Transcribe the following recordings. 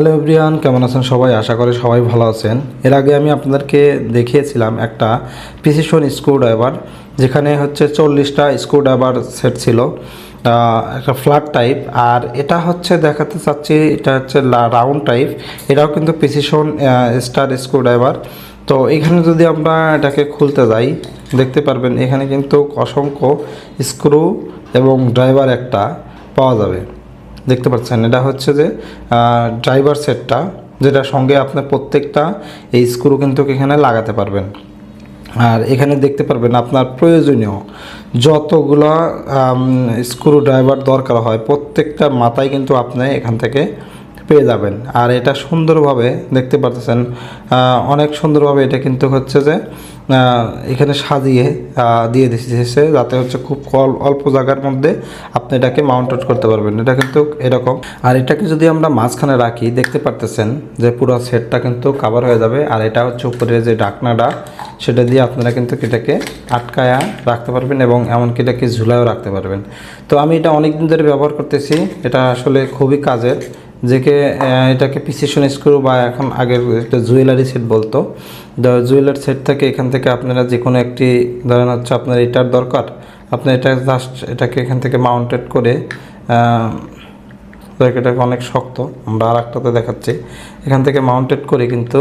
Hello everyone, কেমন আছেন সবাই? আশা করি সবাই ভালো আছেন। এর আগে আমি আপনাদেরকে দেখিয়েছিলাম একটা প্রিসিশন স্ক্রুড্রাইভার যেখানে হচ্ছে চল্লিশটা স্ক্রুড্রাইভার সেট ছিল একটা ফ্ল্যাট টাইপ আর এটা হচ্ছে দেখাতে চাচ্ছি, এটা হচ্ছে রাউন্ড টাইপ এটাও কিন্তু প্রিসিশন স্টার স্ক্রুড্রাইভার তো এখানে যদি আমরা এটাকে খুলতে যাই, দেখতে পারবেন এখানে কিন্তু অসংখ্য স্ক্রু এবং ড্রাইভার একটা পাওয়া যাবে। দেখতে পাচ্ছেন, এটা হচ্ছে যে ড্রাইভার সেটটা যেটা সঙ্গে আপনি প্রত্যেকটা এই স্ক্রু কিন্তু এখানে লাগাতে পারবেন। আর এখানে দেখতে পারবেন আপনার প্রয়োজনীয় যতগুলো স্ক্রু ড্রাইভার দরকার হয়, প্রত্যেকটা মাথায় কিন্তু আপনি এখান থেকে পেয়ে যাবেন। আর এটা সুন্দরভাবে দেখতে পাচ্ছেন অনেক সুন্দরভাবে এটা কিন্তু হচ্ছে যে এখানে সাজিয়ে দিয়ে দিয়েছে। যাতে হচ্ছে খুব অল- অল্প জায়গার মধ্যে আপনি এটাকে মাউন্টেড করতে পারবেন। এটা কিন্তু এরকম। আর এটাকে যদি আমরা মাঝখানে রাখি, দেখতে পারতেছেন যে পুরো সেটটা কিন্তু কাভার হয়ে যাবে। আর এটা হচ্ছে উপরে যে ডাকনাটা, সেটা দিয়ে আপনারা কিন্তু এটাকে আটকায়া রাখতে পারবেন এবং এমনকি এটাকে ঝুলায়ও রাখতে পারবেন। তো আমি এটা অনেক দিন ধরে ব্যবহার করতেছি। এটা আসলে খুবই কাজের। যেকে এটাকে পিসিশন স্ক্রু বা এখন আগের একটা জুয়েলারি সেট বলতো জুয়েলারি সেট থেকে এখান থেকে আপনারা যে কোনো একটি ধরেন হচ্ছে আপনার এটার দরকার আপনি এটা জাস্ট এটাকে এখান থেকে মাউন্টেড করে আহ, দেখ এটা অনেক শক্ত আমরা আর একটাতে দেখাচ্ছি। এখান থেকে মাউন্টেড করে কিন্তু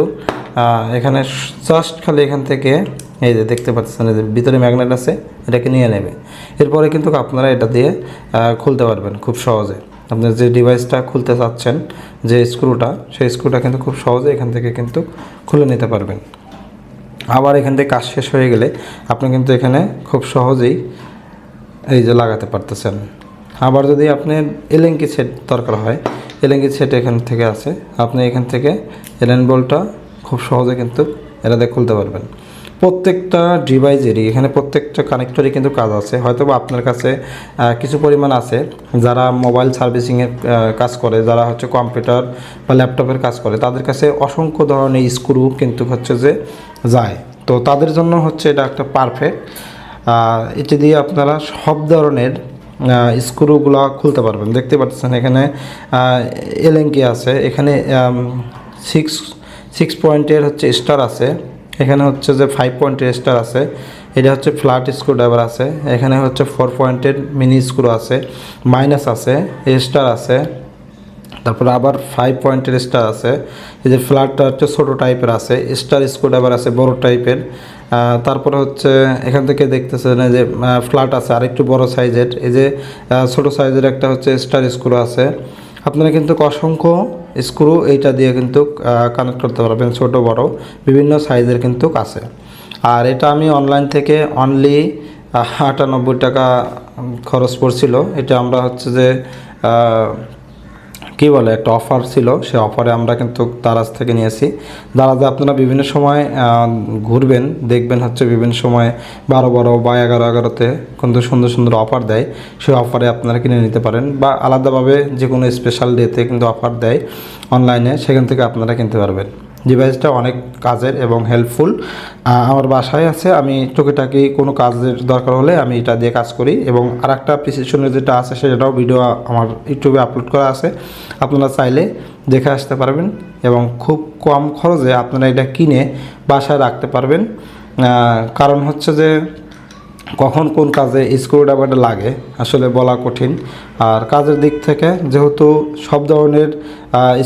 এখানে জাস্ট খালি এখান থেকে এই যে দেখতে পাচ্ছেন যে ভিতরে ম্যাগনেট আছে এটাকে নিয়ে নেবে। এরপরে কিন্তু আপনারা এটা দিয়ে খুলতে পারবেন খুব সহজে। আপনার যে ডিভাইসটা খুলতে চাচ্ছেন যে স্ক্রুটা সেই স্ক্রুটা কিন্তু খুব সহজে এখান থেকে কিন্তু খুলে নিতে পারবেন। আবার এখান থেকে কাজ শেষ হয়ে গেলে আপনি কিন্তু এখানে খুব সহজেই এই যে লাগাতে পারতেছেন। আবার যদি আপনার এলেঙ্কি সেট দরকার হয় এলেঙ্কি সেট এখান থেকে আছে, আপনি এখান থেকে এলেন বলটা খুব সহজে কিন্তু এটা দিয়ে খুলতে পারবেন। প্রত্যেকটা ডিভাইসেরই, এখানে প্রত্যেকটা কানেক্টরই কিন্তু কাজ আছে। হয়তো আপনার কাছে কিছু পরিমাণ আছে, যারা মোবাইল সার্ভিসিংয়ের কাজ করে, যারা হচ্ছে কম্পিউটার বা ল্যাপটপের কাজ করে, তাদের কাছে অসংখ্য ধরনের স্ক্রু কিন্তু হচ্ছে যে যায়। তো তাদের জন্য হচ্ছে এটা একটা পারফেক্ট। এটি দিয়ে আপনারা সব ধরনের স্ক্রুগুলো খুলতে পারবেন। দেখতে পাচ্ছেন এখানে এলেঙ্কি আছে। এখানে সিক্স সিক্স পয়েন্টের হচ্ছে স্টার আছে। এখানে হচ্ছে যে ফাইভ পয়েন্টের স্টার আছে। এটা হচ্ছে ফ্ল্যাট স্ক্রু ড্রাইভার আছে। এখানে হচ্ছে ফোর পয়েন্টের মিনি স্ক্রু আছে। মাইনাস আছে স্টার আছে। তারপরে আবার ফাইভ পয়েন্টের স্টার আছে। এই যে ফ্ল্যাটটা হচ্ছে ছোটো টাইপের আছে স্টার আবার আছে বড় টাইপের তারপরে হচ্ছে এখান থেকে দেখতেছেন যে ফ্ল্যাট আছে আরেকটু বড় সাইজের এই যে ছোটো সাইজের একটা হচ্ছে স্টার স্ক্রু আছে। আপনারা কিন্তু অসংখ্য স্ক্রু এইটা দিয়ে কিন্তু কানেক্ট করতে পারবেন ছোট, বড়, বিভিন্ন সাইজের কিন্তু আছে আর এটা আমি অনলাইন থেকে অনলি আটানব্বই টাকা খরচ পড়ছিল। এটা আমরা হচ্ছে যে কী বলে, একটা অফার ছিল, সে অফারে আমরা কিন্তু দারাজ থেকে নিয়েছি। দারাজে আপনারা বিভিন্ন সময় ঘুরবেন, দেখবেন হচ্ছে বিভিন্ন সময় বারো বারো বা এগারো এগারোতে কিন্তু সুন্দর সুন্দর অফার দেয়। সেই অফারে আপনারা কিনে নিতে পারেন বা আলাদাভাবে যে কোনো স্পেশাল ডেতে কিন্তু অফার দেয় অনলাইনে সেখান থেকে আপনারা কিনতে পারবেন। ডিভাইসটা অনেক কাজের এবং হেল্পফুল আমার বাসায় আছে, আমি টুকিটাকি কোনো কাজের দরকার হলে আমি এটা দিয়ে কাজ করি এবং আর একটা প্রিসিশনের যেটা আছে, সেটাও ভিডিও আমার ইউটিউবে আপলোড করা আছে। আপনারা চাইলে দেখে আসতে পারবেন এবং খুব কম খরচে আপনারা এটা কিনে বাসায় রাখতে পারবেন। কারণ হচ্ছে যে কখন কোন কাজে স্ক্রু স্ক্রুড্রাইভারটা লাগে, আসলে বলা কঠিন। আর কাজের দিক থেকে যেহেতু সব ধরনের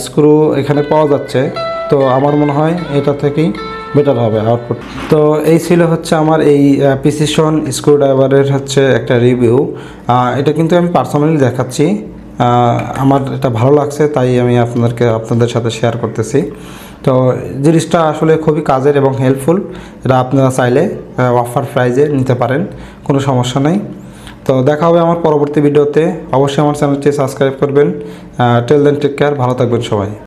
স্ক্রু এখানে পাওয়া যাচ্ছে তো আমার মনে হয় এটা থেকেই বেটার হবে আউটপুট তো এই ছিল হচ্ছে আমার এই প্রিসিশন স্ক্রুড্রাইভারের হচ্ছে একটা রিভিউ এটা কিন্তু আমি পার্সোনালি দেখাচ্ছি। আমার এটা ভালো লাগছে, তাই আমি আপনাদেরকে, আপনাদের সাথে শেয়ার করতেছি। তো জিনিসটা আসলে খুবই কাজের এবং হেল্পফুল এটা আপনারা চাইলে অফার প্রাইজে নিতে পারেন, কোনো সমস্যা নেই। তো দেখা হবে আমার পরবর্তী ভিডিওতে অবশ্যই আমার চ্যানেলটি সাবস্ক্রাইব করবেন। টেল দেন টেক কেয়ার ভালো থাকবেন সবাই।